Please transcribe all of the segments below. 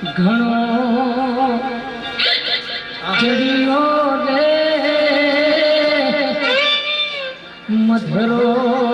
ઘણો ચડિયો રે. મધરો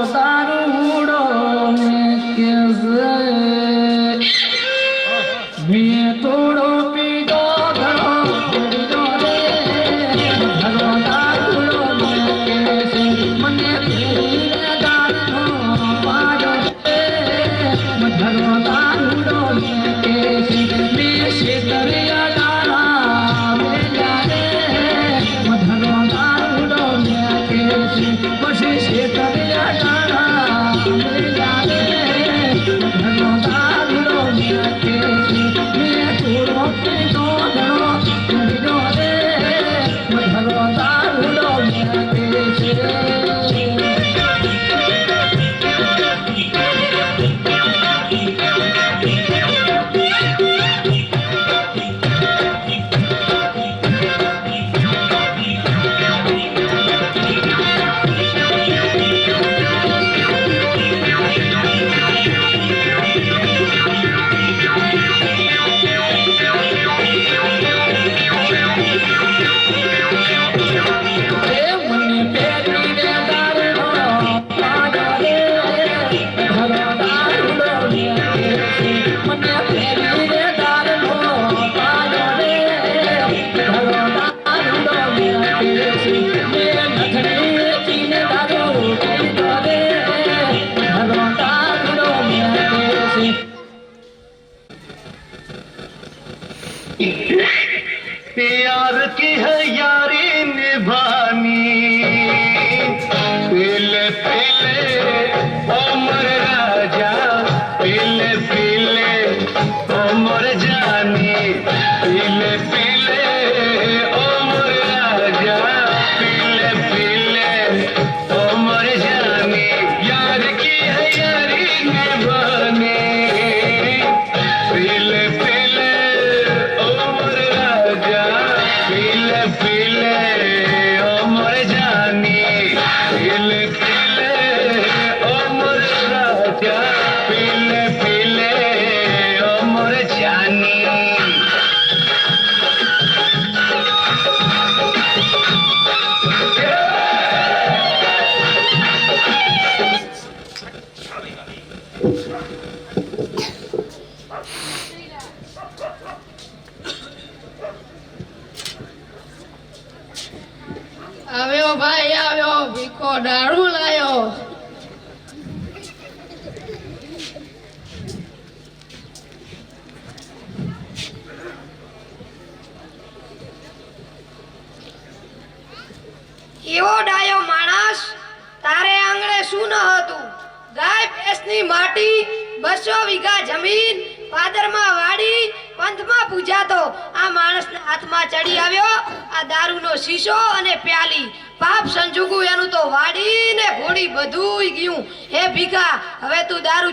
દારૂ લાયો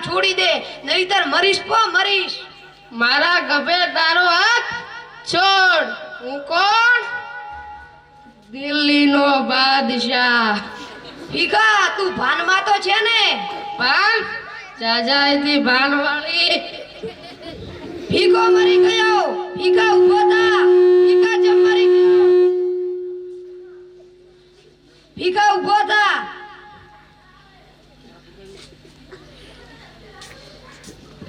છોડી દે નહીતર મરીશ પો મરીશ. મારા ગભે તારો હાથ છોડ. હું કોણ? દિલ્હીનો બાદશાહ. ફીકા તું ભાનમાં તો છે ને. ભાન? જાજાઈથી ભાનવાળી. ફીકો મરી ગયો ફીકા ઊભો થા ફીકા જમ મરી ગયો. ફીકા ઊભો થા.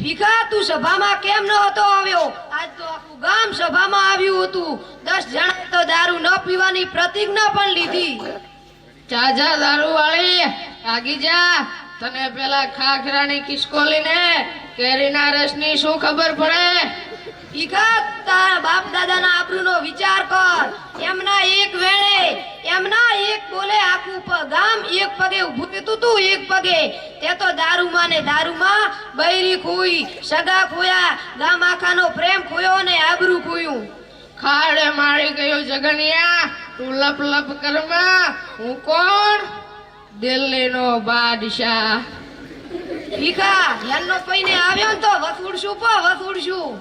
ભીખા તું સભામાં કેમ નહોતો હતો આવ્યો? આજ તો આખું ગામ સભામાં આવ્યું હતું. દસ જણા તો દારૂ ન પીવાની પ્રતિજ્ઞા પણ લીધી. ચાજા દારૂ વાળી આગી જા. તને પેલા ખાખરાની કિસકોલીને કેરીના રસની શું ખબર પડે? ભીખા તારા બાપ દાદાના આબરૂનો વિચાર કર. એમના એક વેળે એમના એક બોલે આખું ગામ એક પગે ઊભું થતું તું એક પગે. તે તો દારૂમાં ને દારૂમાં બૈરી ખોઈ સગા ખોયા ગામ આખાનો પ્રેમ ખોયો ને આબરૂ ખોયું. ખાડે મારી ગયો જગનિયા તું લપ લપ કરમાં. હું કોણ? દિલ્હીનો બાદશાહ. ભીખા હેલનો પૈને આવ્યો તો વસુડશું પો વસુડશું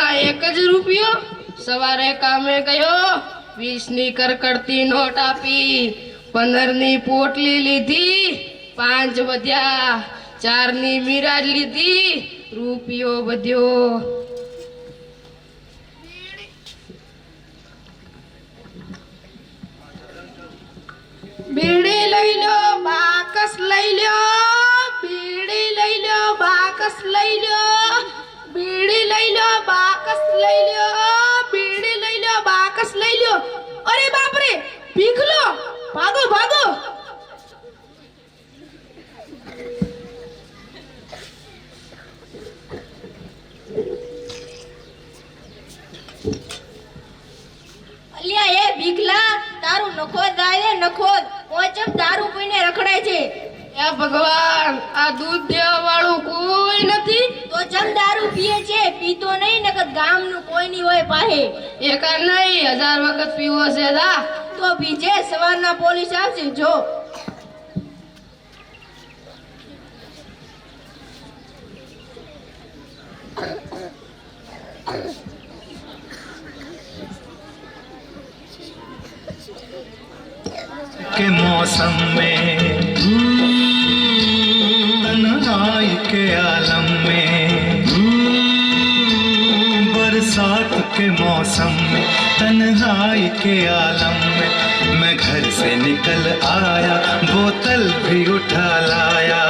ખિસ્સામાં એક જ રૂપિયો? સવારે કામે ગયો, વીસની કરકડતી નોટ આપી, પંદરની પોટલી લીધી, પાંચ વધ્યા, ચારની મિરાજ લીધી, રૂપિયો વધ્યો. બીડી લઈ લો, બાકસ લઈ લો, બીડી લઈ લો, બાકસ લઈ લો. બીડી લઈ લો, બાકસ લઈ લો, બીડી લઈ લો, બાકસ લઈ લો. અરે બાપ રે ભીખ લો ભાગો ભાગો. અલ્યા, એ ભીખલા, તારું નખો જાય નખોદ ઓચમ દારૂ પીને રખડાય છે ભગવાન આ દૂધ દેવા વાળું કોઈ નથી? તો ચમ દારૂ પીએ છે પીતો નહીં નકર ગામનું કોઈ ની હોય પાહે એકા નહીં હજાર વખત પીવો છે દા તો બીજે સવારના પોલીસ આવશે જો. आलम में बरसात के मौसम में तन्हाई के आलम में मैं घर से निकल आया बोतल भी उठा लाया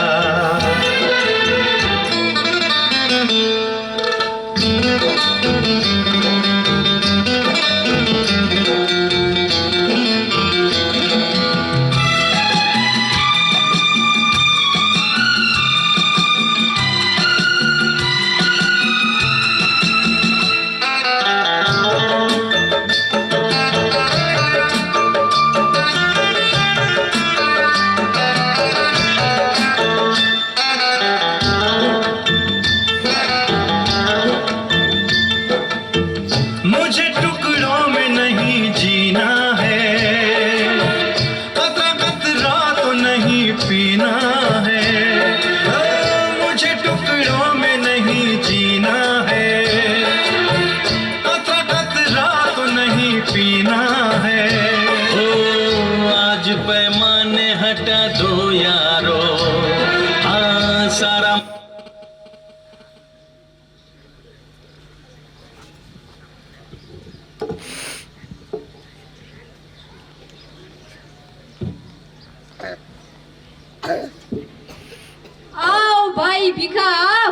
ભીખા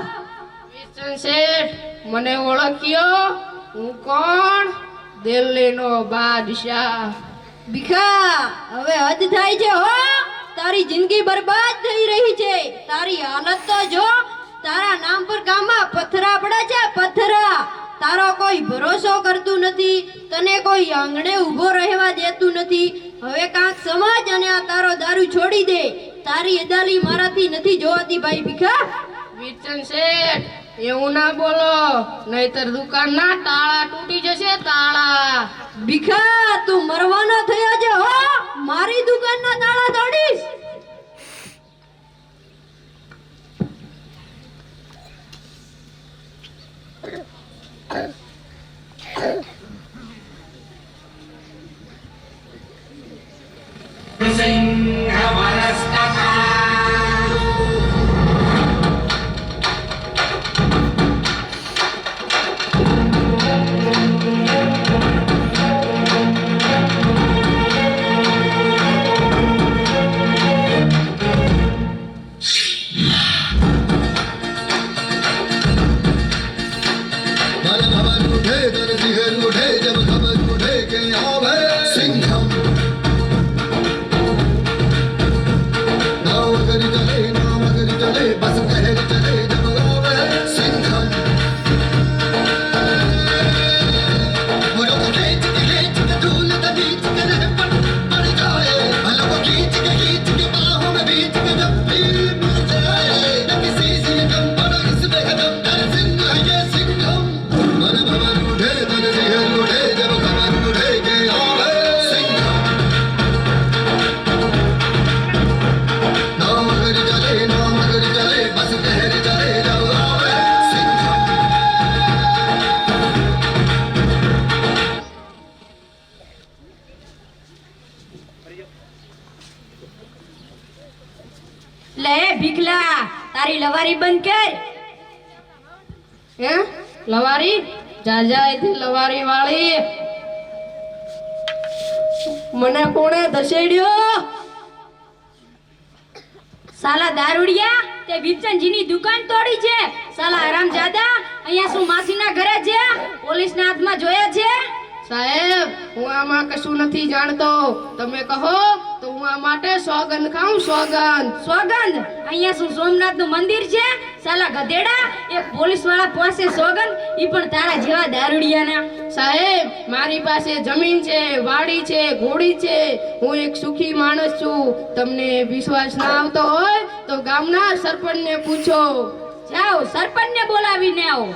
વિલ્સન શેઠ મને ઓળખ્યો? હું કોણ? દિલ્હીનો બાદશાહ. ભીખા હવે હદ થાય છે હો. તારી જિંદગી બરબાદ થઈ રહી છે. તારી હાલત તો જો તારા નામ પર ગામમાં પથરા પડે છે પથરા. તારો કોઈ ભરોસો કરતું નથી તને કોઈ આંગણે ઊભો રહેવા દેતું નથી. હવે કાંક સમાજ અને આ તારો દારૂ છોડી દે. તારી અદાલી મારાથી નથી જોવાતી ભાઈ ભીખા વિલ્સન શેઠ, એવું ના બોલો. નહીતર દુકાનના તાળા તૂટી જશે તાળા. ભીખા, તું મરવાનો થયો છે, હો? મારી દુકાનના તાળા તોડીશ. मल જા જા અહીંથી લવારી વાળી. મને કોણે ધસેડ્યો? સાલા દારૂડિયા તે વિરચંદજીની દુકાન તોડી છે. સાલા હરામ જાદા અહીંયા શું માસીના ઘરે છે? પોલીસના હાથમાં જોયા છે? સાહેબ હું આમાં કશું નથી જાણતો. તમે કહો તો હું આ માટે સોગંદ ખાઉં સોગંદ. સોગંદ? અહીંયા શું સોમનાથનું મંદિર છે? સાલા ગધેડા એક પોલીસવાળા પાસે સોગંદ એ પણ તારા જેવા દારૂડિયાના. સાહેબ મારી પાસે જમીન છે વાડી છે ઘોડી છે. હું એક સુખી માણસ છું. તમને વિશ્વાસ ના આવતો હોય તો ગામના સરપંચને પૂછો. જાઓ સરપંચને બોલાવીને આવો.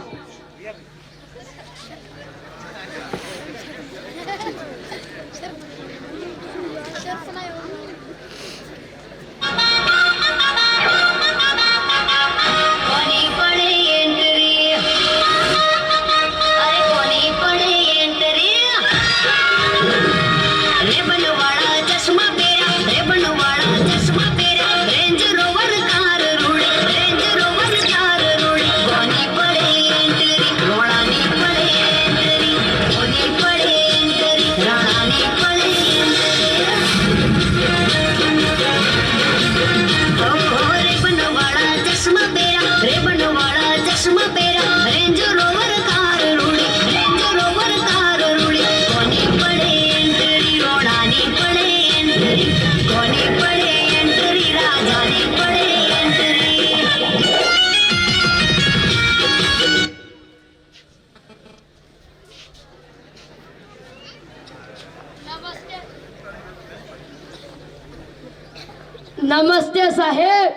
નમસ્તે સાહેબ.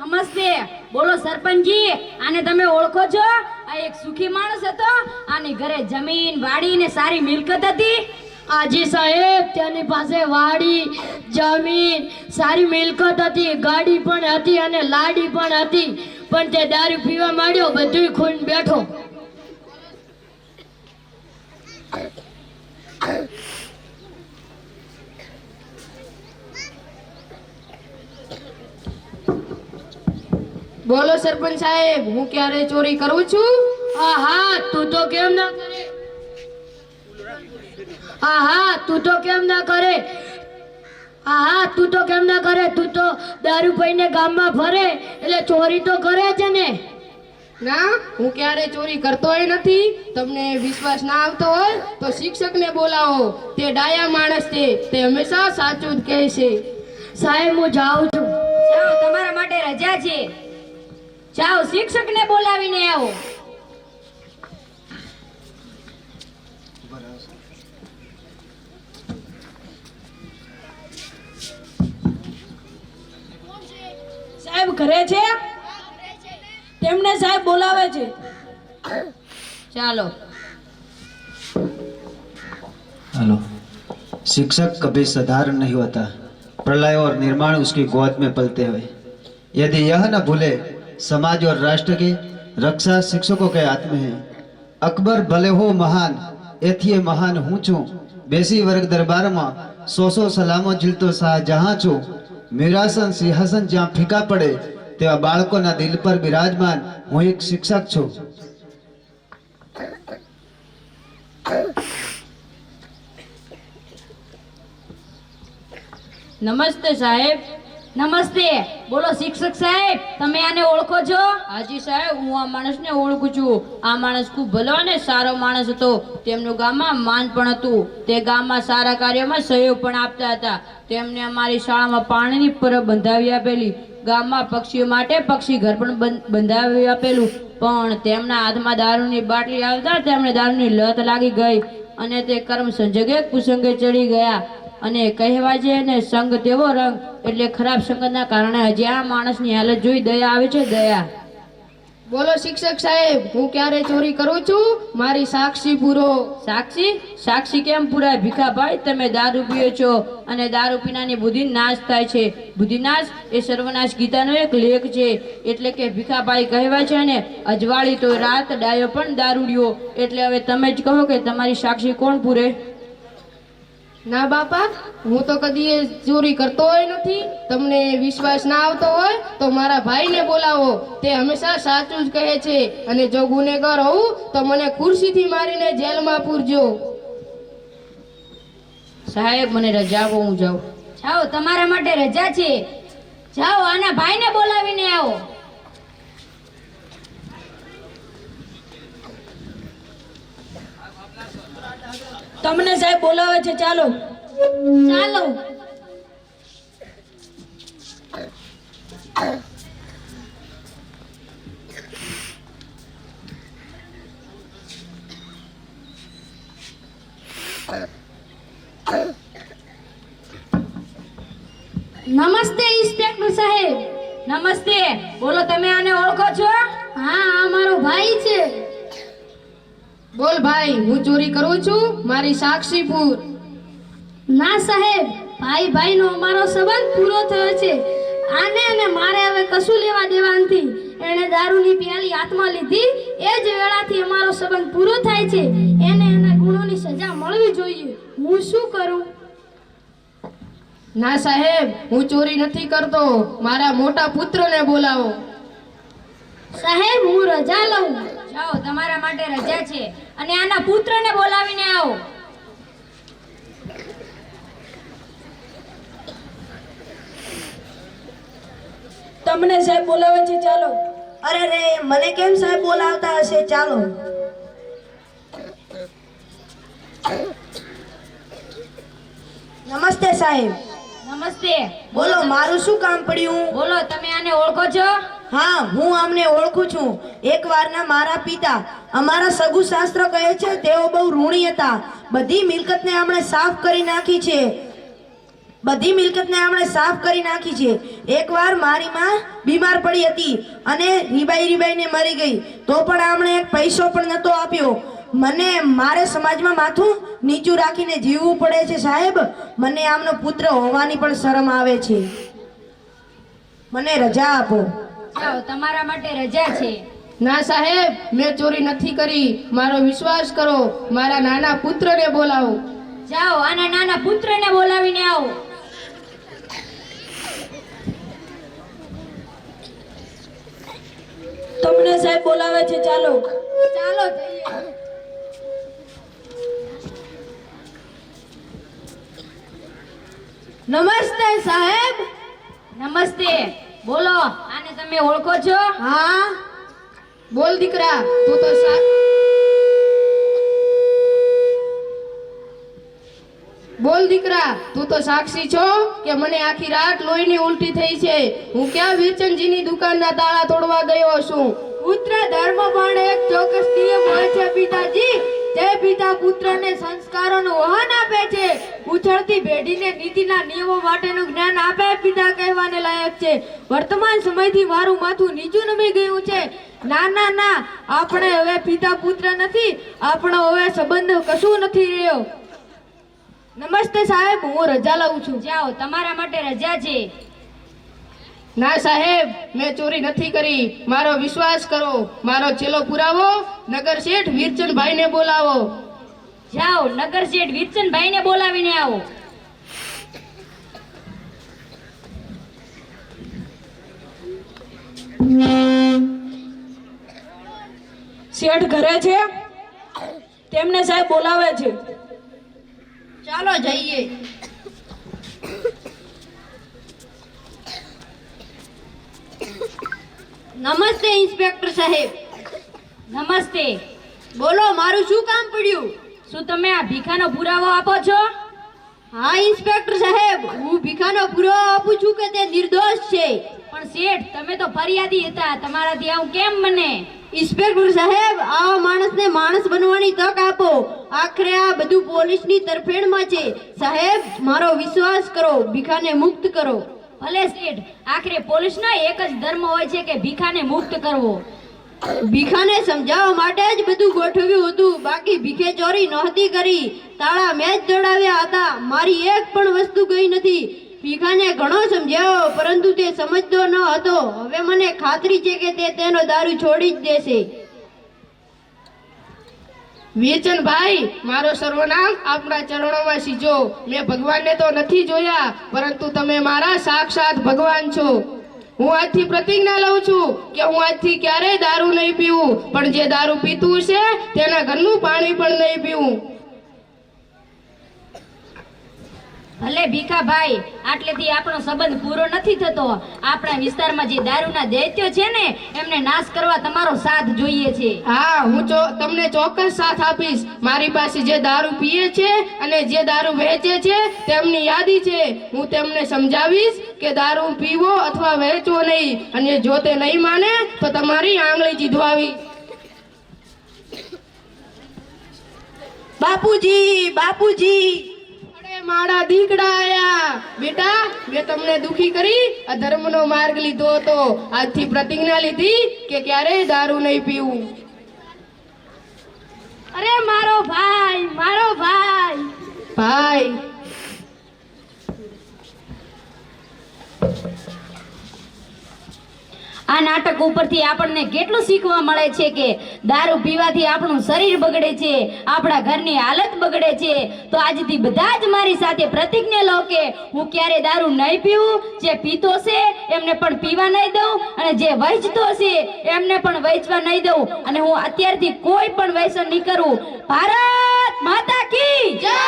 નમસ્તે. બોલો સરપંચજી આને તમે ઓળખો છો? આ એક સુખી માણસ હતો. આની ઘરે જમીન વાડી ને સારી મિલકત હતી. આજી સાહેબ તેની પાસે વાડી જમીન સારી મિલકત હતી ગાડી પણ હતી અને લાડી પણ હતી. પણ તે દારૂ પીવા માંડ્યો બધું ખૂન બેઠો. બોલો સરપંચ સાહેબ હું ક્યારે ચોરી કરું છું? આહા હા તું તો કેમ ના કરે? હા હા તું તો કેમ ના કરે? હા હા તું તો કેમ ના કરે? તું તો દારૂ પીને ગામમાં ફરે એટલે ચોરી તો કરે છે ને ના હું ક્યારે ચોરી કરતોય નથી. તમને વિશ્વાસ ના આવતો હોય તો શિક્ષકને બોલાવો. તે ડાયા માણસ છે તે હંમેશા સાચું જ કહે છે. સાહેબ હું જાઉં છું. તમારા માટે રજા છે. જાઓ શિક્ષકને બોલાવીને આવો સાહેબ ઘરે છે તેમને સાહેબ બોલાવે છે ચાલો हेलो शिक्षक कभी साधारण नहीं होता प्रलय और निर्माण उसकी गोद में पलते हुए यदि यह न भूले समाज और राष्ट्र की रक्षा शिक्षकों के हाथ में है અકબર ભલે હો મહાન એથી મહાન હું છું બેસી વર્ગ દરબારમાં સો સો સલામો ઝીલતો શાહજહાં છું મીરાસન સિંહાસન જ્યાં ફીકા પડે તેવા બાળકોના દિલ પર બિરાજમાન હું એક શિક્ષક છું નમસ્તે સાહેબ નમસ્તે. બોલો શિક્ષક સાહેબ, તમે આને ઓળખો છો? હાજી સાહેબ, હું આ માણસને ઓળખું છું. આ માણસ ખૂબ ભલો અને સારો માણસ હતો. તેમનું ગામમાં માન પણ હતું. તે ગામમાં સારા કાર્યમાં સહયોગ પણ આપતા હતા. તેમને અમારી શાળામાં પાણીની પરબ બંધાવી આપેલી. ગામમાં પક્ષીઓ માટે પક્ષી ઘર પણ બંધાવી આપેલું. પણ તેમના હાથમાં દારૂની બાટલી આવતા તેમણે દારૂની લત લાગી ગઈ અને તે કર્મ સંજોગે કુસંગે ચડી ગયા. અને કહેવા છે ને સંગ તેવો રંગ એટલે ખરાબ સંગતના કારણે હજી આ માણસની હાલત જોઈ દયા આવે છે દયા. બોલો શિક્ષક સાહેબ હું ક્યારે ચોરી કરું છું? મારી સાક્ષી પૂરો. સાક્ષી? સાક્ષી કેમ પૂરાય? ભીખાભાઈ તમે દારૂ પીઓ છો અને દારૂ પીનાની બુદ્ધિ નાશ થાય છે. બુદ્ધિનાશ એ સર્વનાશ ગીતાનો એક લેખ છે. એટલે કે ભીખાભાઈ કહેવાય છે ને અજવાળી તો રાત ડાયો પણ દારૂડિયો. એટલે હવે તમે જ કહો કે તમારી સાક્ષી કોણ પૂરે? ના બાપા હું તો કદી ચોરી કરતો હોય નથી. તમને વિશ્વાસ ના આવતો હોય તો મારા ભાઈને બોલાવો. તે હંમેશા સાચું જ કહે છે. અને જો ગુનેગાર હોઉં તો મને ખુરશીથી મારીને જેલમાં પૂરજો. સાહેબ મને રજા આપો હું જાઉં. જાઓ તમારા માટે રજા છે. જાઓ આના ભાઈને બોલાવીને આવો. તમને સાહેબ બોલાવે છે ચાલો. ચાલો. નમસ્તે ઇન્સ્પેક્ટર સાહેબ. નમસ્તે. બોલો તમે આને ઓળખો છો? હા આ મારો ભાઈ છે. બોલ ભાઈ હું ચોરી કરું છું? મારી સાક્ષીપુર ના સાહેબ ભાઈ ભાઈનો અમારો સંબંધ પૂરો થયો છે. આને અને મારે હવે કશું લેવા દેવા નથી એણે દારૂની પ્યાલી હાથમાં લીધી. એ જ વેળાથી અમારો સંબંધ પૂરો થાય છે. એને એના ગુણોની સજા મળવી જોઈએ. હું શું કરું? ના સાહેબ હું ચોરી નથી કરતો. મારા મોટા પુત્રને બોલાવો. સાહેબ હું રજા લઉં. જાઓ તમારા માટે રજા છે. અને આના પુત્રને બોલાવીને આવો. તમને સાહેબ બોલાવે છે ચાલો. અરે રે મને કેમ સાહેબ બોલાવતા હશે? ચાલો. નમસ્તે સાહેબ. નમસ્તે. બોલો મારું શું કામ પડ્યું? બોલો તમે આને ઓળખો છો? હા, હું આમને ઓળખું છું. એકવારના મારા પિતા. અમારા સગુ શાસ્ત્ર કહે છે, તેઓ બહુ ઋણી હતા. બધી મિલકતને આપણે સાફ કરી નાખી છે. બધી મિલકતને આપણે સાફ કરી નાખી છે. એકવાર મારી માં બીમાર પડી હતી અને રીબાઈ રીબાઈને મરી ગઈ. તો પણ આપણે એક પૈસો પણ નતો આપ્યો. મને મારે સમાજમાં માથું નીચું રાખીને જીવવું પડે છે સાહેબ. મને આમનો પુત્ર હોવાની પણ શરમ આવે છે. મને રજા આપો. જાઓ તમારા માટે રજા છે. ના સાહેબ મેં ચોરી નથી કરી. મારો વિશ્વાસ કરો. મારા નાના પુત્રને બોલાવો. જાઓ આના નાના પુત્રને બોલાવીને આવો. તમને સાહેબ બોલાવે છે ચાલો. ચાલો જઈએ. નમસ્તે સાહેબ. નમસ્તે. બોલો. આને તમે ઓળખો છો? હા. બોલ દીકરા તું તો બોલ દીકરા તું તો સાક્ષી છો કે મને આખી રાત લોહીની ઉલટી થઈ છે? હું ક્યાં વીરચંદજીની દુકાનના તાળા તોડવા ગયો છું? પુત્ર ધર્મ પણ એક ચોક્કસ નિયમ હોય છે પિતાજી. જે પિતા પુત્રને સંસ્કારોનું વહન આપે છે. ઉછળતી પેઢીને નીતિના નિયમો માટેનું જ્ઞાન આપે પિતા કહેવાને લાયક છે. વર્તમાન સમયથી મારું માથું નીચું નમી ગયું છે. ના ના ના, આપણે હવે પિતા પુત્ર નથી. આપણો હવે સંબંધ કશું નથી રહ્યો. નમસ્તે સાહેબ, હું રજા લઉં છું. જાઓ, તમારા માટે રજા છે. ના સાહેબ મેં ચોરી નથી કરી. મારો વિશ્વાસ કરો. મારો છેલ્લો પુરાવો નગર શેઠ વીરચંદભાઈને બોલાવો. જાઓ નગર શેઠ વીરચંદભાઈને બોલાવીને આવો. શેઠ ઘરે છે? તેમને સાહેબ બોલાવે છે. ચાલો જઈએ. નમસ્તે ઇન્સ્પેક્ટર સાહેબ. નમસ્તે. બોલો મારું શું કામ પડ્યું? શું તમે આ ભીખાનો પુરાવો આપો છો? હા ઇન્સ્પેક્ટર સાહેબ હું ભીખાનો પુરાવો આપું છું કે તે નિર્દોષ છે. પણ શેઠ તમે તો ફરિયાદી હતા. તમારાથી આવું કેમ બને? ઇન્સ્પેક્ટર સાહેબ આ માણસને માણસ બનવાની તક આપો. આખરે આ બધું પોલીસની તરફેણમાં છે. સાહેબ મારો વિશ્વાસ કરો ભીખાને મુક્ત કરો. ભલે શેઠ, આખરે પોલીસનો એક જ ધર્મ હોય છે કે ભીખાને મુક્ત કરવો. ભીખાને સમજાવવા માટે જ બધું ગોઠવ્યું હતું. બાકી ભીખે ચોરી નહોતી કરી. તાળા મેં જ દોડાવ્યા હતા. મારી એક પણ વસ્તુ ગઈ નથી. ભીખાને ઘણો સમજાવ્યો પરંતુ તે સમજતો ન હતો. હવે મને ખાતરી છે કે તે તેનો દારૂ છોડી જ દેશે. વિરચંદભાઈ મારો સર્વનામ આપણા ચરણોમાં સીજો. મેં ભગવાનને તો નથી જોયા, પરંતુ તમે મારા સાક્ષાત ભગવાન છો. હું આજથી પ્રતિજ્ઞા લઉં છું કે હું આજથી ક્યારેય દારૂ નહીં પીવું, પણ જે દારૂ પીતું છે તેના ઘરનું પાણી પણ નહીં પીવું. ભલે ભીખાભાઈ આટલેથી આપણો સંબંધ પૂરો નથી થતો. આપણા વિસ્તારમાં જે દારૂના દૈત્યો છે ને એમને નાશ કરવા તમારો સાથ જોઈએ છે. હા હું ચો તમને ચોક્કસ સાથ આપીશ. મારી પાસે જે દારૂ પીએ છે અને જે દારૂ વહેંચે છે તેમની યાદી છે. હું તેમને સમજાવીશ કે દારૂ પીવો અથવા વેચવો નહીં. અને જો તે નહીં માને તો તમારી આંગળી ચીધવાવી. બાપુજી બાપુજી! મારા દીકડા આયા. બેટા મેં તમને દુખી કરી અધર્મનો માર્ગ લીધો હતો. આજથી પ્રતિજ્ઞા લીધી કે ક્યારેય દારૂ નહીં પીવું. અરે મારો ભાઈ મારો ભાઈ. ભાઈ આ નાટક ઉપરથી આપણને કેટલું શીખવા મળે છે કે દારૂ પીવાથી આપણું શરીર બગડે છે, આપણા ઘરની હાલત બગડે છે. તો આજથી બધા જ મારી સાથે પ્રતિજ્ઞા લો કે હું ક્યારે દારૂ નહીં પીવું, જે પીતો છે એમને પણ પીવા નહીં દઉં અને જે વહેંચતો છે એમને પણ વહેંચવા નહીં દઉં. અને હું અત્યારથી કોઈ પણ વહેંચણ નહીં કરું. ભારત માતા કી જય!